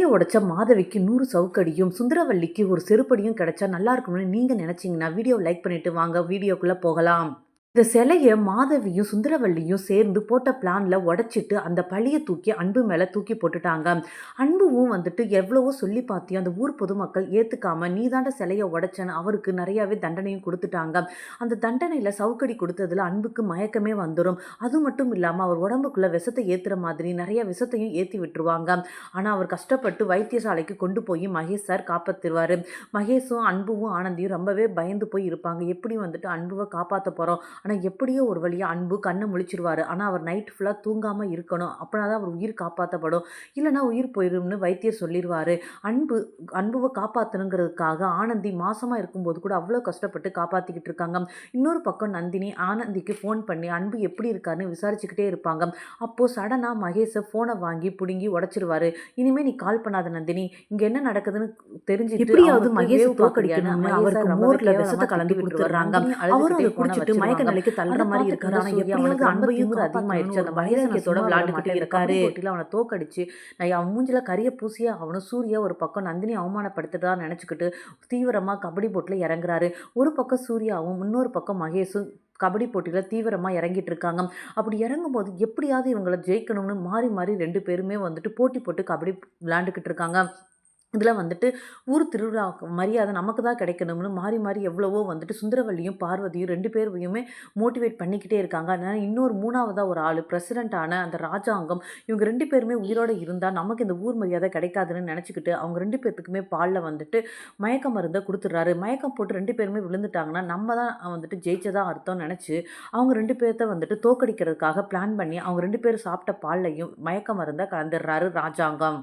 சட்டியை உடைச்ச மாதவிக்கு நூறு சவுக்கடியும் சுந்தரவல்லிக்கு ஒரு செருப்படியும் கிடைச்சா நல்லா இருக்கும்னு நீங்கள் நினச்சிங்கன்னா வீடியோ லைக் பண்ணிட்டு வாங்க வீடியோக்குள்ளே போகலாம். இந்த சிலையை மாதவியும் சுந்தரவள்ளியும் சேர்ந்து போட்ட பிளானில் உடச்சிட்டு அந்த பழியை தூக்கி அன்பு மேலே தூக்கி போட்டுட்டாங்க. அன்புவும் வந்துட்டு எவ்வளவோ சொல்லி பார்த்தியும் அந்த ஊர் பொதுமக்கள் ஏற்றுக்காம நீ தாண்ட சிலையை உடச்சேன்னு அவருக்கு நிறையாவே தண்டனையும் கொடுத்துட்டாங்க. அந்த தண்டனையில் சவுக்கடி கொடுத்ததுல அன்புக்கு மயக்கமே வந்துடும் அது மட்டும் இல்லாமல் அவர் உடம்புக்குள்ள விஷத்தை ஏற்றுற மாதிரி நிறைய விஷத்தையும் ஏற்றி விட்டுருவாங்க. ஆனால் அவர் கஷ்டப்பட்டு வைத்தியசாலைக்கு கொண்டு போய் மகேஷ் சார் காப்பாற்றுவார் மகேஷும் அன்புவும் ஆனந்தியும் ரொம்பவே பயந்து போய் இருப்பாங்க. எப்படி வந்துட்டு அன்புவை காப்பாற்ற போகிறோம் ஆனால் எப்படியோ ஒரு வழியாக அன்பு கண்ணை முழிச்சிருவார். ஆனால் அவர் நைட் ஃபுல்லாக தூங்காமல் இருக்கணும். அப்படின்னா தான் அவர் உயிர் காப்பாற்றப்படும் இல்லைனா உயிர் போயிடும்னு வைத்தியர் சொல்லிடுவார் அன்பு அன்புவை காப்பாற்றணுங்கிறதுக்காக ஆனந்தி மாசமாக இருக்கும்போது கூட அவ்வளோ கஷ்டப்பட்டு காப்பாற்றிக்கிட்டு இருக்காங்க. இன்னொரு பக்கம் நந்தினி ஆனந்திக்கு ஃபோன் பண்ணி அன்பு எப்படி இருக்காருன்னு விசாரிச்சுக்கிட்டே இருப்பாங்க. அப்போது சடனாக மகேஷை ஃபோனை வாங்கி பிடுங்கி உடச்சிருவாரு. இனிமேல் நீ கால் பண்ணாத நந்தினி. இங்கே என்ன நடக்குதுன்னு தெரிஞ்சு எப்படியாவது மகேஷ் தோக்கடிக்கணும்னு அவருக்கு மோர்ல விஷத்தை கலந்து கொடுத்துறாங்க அவரும் அதை குடிச்சிட்டு மயக்க நிலைக்கு தள்ளுற மாதிரி இருக்காரு ஆனா எப்படியாவது அன்பையும் அதிகமாயிருச்சு அந்த வைரக்கியத்தோட விளையாண்டுக்கிட்டே இருக்காரு. போட்டியில் அவனை தோக்கடிச்சு நான் அவன் மூஞ்சில கரிய பூசியா அவனும் சூர்யா ஒரு பக்கம் நந்தினி அவமானப்படுத்துறதா நினச்சிக்கிட்டு தீவிரமா கபடி போட்டில் இறங்குறாரு. ஒரு பக்கம் சூர்யாவும் இன்னொரு பக்கம் மகேஷும் கபடி போட்டியில் தீவிரமாக இறங்கிட்டு இருக்காங்க. அப்படி இறங்கும்போது எப்படியாவது இவங்களை ஜெயிக்கணும்னு மாறி மாறி ரெண்டு பேருமே வந்துட்டு போட்டி போட்டு கபடி விளையாண்டுக்கிட்டு இருக்காங்க. இதில் வந்துட்டு ஊர் திருவிழா மரியாதை நமக்கு தான் கிடைக்கணும்னு மாறி மாறி எவ்வளவோ வந்துட்டு சுந்தரவல்லியும் பார்வதியும் ரெண்டு பேரையுமே மோட்டிவேட் பண்ணிக்கிட்டே இருக்காங்க. அதனால் இன்னொரு மூணாவதாக ஒரு ஆள் பிரசிடெண்ட்டான அந்த ராஜாங்கம் இவங்க ரெண்டு பேருமே உயிரோடு இருந்தால் நமக்கு இந்த ஊர் மரியாதை கிடைக்காதுன்னு நினச்சிக்கிட்டு அவங்க ரெண்டு பேர்த்துக்குமே பாலில் வந்துட்டு மயக்க மருந்தை கொடுத்துட்றாரு. மயக்கம் போட்டு ரெண்டு பேருமே விழுந்துட்டாங்கன்னா நம்ம தான் வந்துட்டு ஜெயிச்சதாக அர்த்தம் நினச்சி அவங்க ரெண்டு பேர்த்த வந்துட்டு தோக்கடிக்கிறதுக்காக பிளான் பண்ணி அவங்க ரெண்டு பேரும் சாப்பிட்ட பால்லையும் மயக்க மருந்தை கலந்துடுறாரு ராஜாங்கம்.